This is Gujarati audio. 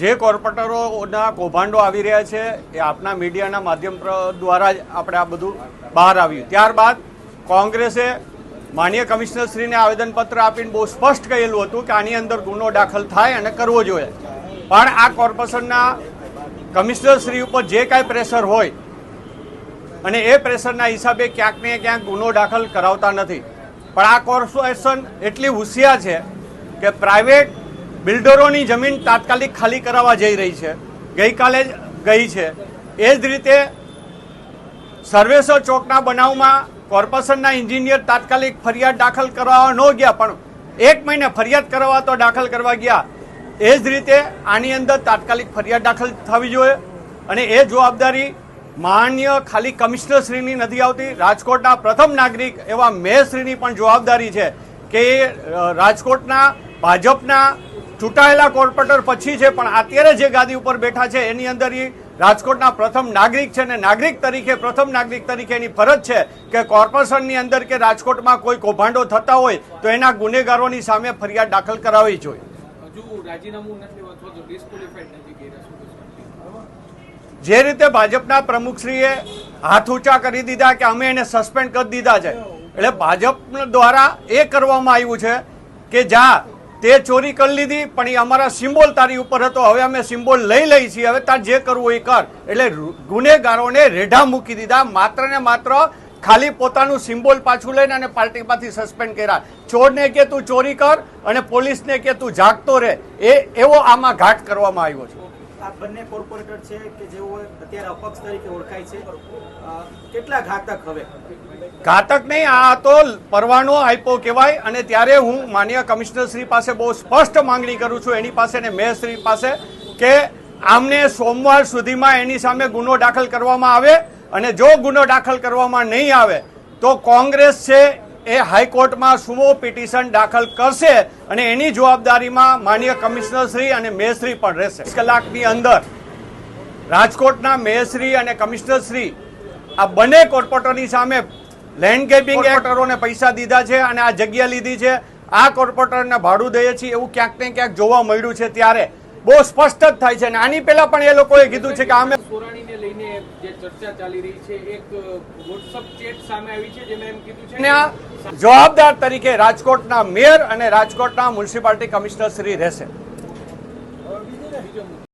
જે કોર્પોરેટરોના કૌભાંડો આવી રહ્યા છે, એ આપના મીડિયાના માધ્યમ દ્વારા જ આપણે આ બધું બહાર આવ્યું. ત્યારબાદ કોંગ્રેસે માન્ય કમિશનરશ્રીને આવેદનપત્ર આપીને બહુ સ્પષ્ટ કહેલું હતું કે આની અંદર ગુનો દાખલ થાય અને કરવો જોઈએ. પણ આ કોર્પોરેશનના કમિશનરશ્રી ઉપર જે કાંઈ પ્રેશર હોય, અને એ પ્રેશરના હિસાબે ક્યાંક ને ક્યાંક ગુનો દાખલ કરાવતા નથી. પણ આ કોર્પોરેશન એટલી હોશિયાર છે કે પ્રાઇવેટ બિલ્ડરોની જમીન તાત્કાલિક ખાલી કરાવવા જઈ રહી છે. ગઈકાલે જ ગઈ છે. એ જ રીતે સર્વેસર ચોકના બનાવમાં કોર્પોરેશનના એન્જિનિયર તાત્કાલિક ફરિયાદ દાખલ કરવા ન ગયા, પણ એક મહિને ફરિયાદ કરવા તો દાખલ કરવા ગયા. એ જ રીતે આની અંદર તાત્કાલિક ફરિયાદ દાખલ થવી જોઈએ અને એ જવાબદારી માન્ય ખાલી કમિશનરશ્રીની નથી આવતી રાજકોટના પ્રથમ નાગરિક એવા મેયરશ્રીની પણ જવાબદારી છે કે રાજકોટના, ભાજપના ચૂંટાયેલા કોર્પોરેટર પછી છે, પણ અત્યારે જે ગાદી ઉપર બેઠા છે, એની અંદર એ રાજકોટના પ્રથમ નાગરિક છે ને નાગરિક તરીકે, પ્રથમ નાગરિક તરીકે એની ફરજ છે કે કોર્પોરેશનની અંદર કે રાજકોટમાં કોઈ કૌભાંડો થતા હોય, તો એના ગુનેગારોની સામે ફરિયાદ દાખલ કરાવવી જોઈએ હજુ રાજીનામું નથી અથવા? જે રીતે ભાજપના પ્રમુખશ્રીએ હાથ ઊંચા કરી દીધા કે અમે એને સસ્પેન્ડ કરી દીધા છે. એટલે ભાજપ દ્વારા એ કરવામાં આવ્યું છે કે જા, તે ચોરી કરી લીધી, પણ એ અમારા સિમ્બોલ તારી ઉપર હતો, હવે અમે સિમ્બોલ લઈ લઈ છીએ, હવે તાર જે કરવું એ કર. એટલે ગુનેગારોને રેઢા મૂકી દીધા, માત્ર ને માત્ર ખાલી પોતાનું સિમ્બોલ પાછું લઈને અને પાર્ટીમાંથી સસ્પેન્ડ કર્યા. ચોરને કે તું ચોરી કર અને પોલીસને કે તું જાગતો રહે. એ, એવો આમાં ઘાટ કરવામાં આવ્યો છે. આ બંને કોર્પોરેટર છે કે જેઓ અત્યારે અપક્ષ તરીકે ઓળખાય છે. કેટલા ઘાતક હવે? ઘાતક નહીં, આ તો પરવાનો આપ્યો કહેવાય અને ત્યારે હું માન્ય કમિશનર શ્રી પાસે બહુ સ્પષ્ટ માંગણી કરું છું એની પાસે ને મેયર શ્રી પાસે કે આમને સોમવાર સુધીમાં એની સામે ગુનો દાખલ કરવામાં આવે અને જો ગુનો દાખલ કરવામાં નહીં આવે તો કોંગ્રેસ છે એ હાઈકોર્ટમાં સુમો પિટિશન દાખલ કરશે અને એની જવાબદારીમાં માન્ય કમિશનર શ્રી અને મેયરશ્રી પણ રહેશે. કલાકની અંદર રાજકોટના મેયરશ્રી અને કમિશનરશ્રી આ બંને કોર્પોરેટરની સામે લેન્ડકેપિંગ કોર્પોરેટરોને પૈસા દીધા છે અને આ જગ્યા લીધી છે. આ કોર્પોરેટરને ભાડું દઈએ છીએ એવું ક્યાંક ને ક્યાંક જોવા મળ્યું છે ત્યારે બહુ સ્પષ્ટ જ થાય છે અને આની પહેલા પણ એ લોકોએ કીધું છે કે અમે સોરાણીને લઈને જે ચર્ચા ચાલી રહી છે એક વોટ્સઅપ ચેટ સામે આવી છે જેમાં એમ કીધું છે જવાબદાર તરીકે રાજકોટના મેયર અને રાજકોટના મ્યુનિસિપાલિટી કમિશનર શ્રી રહેશે.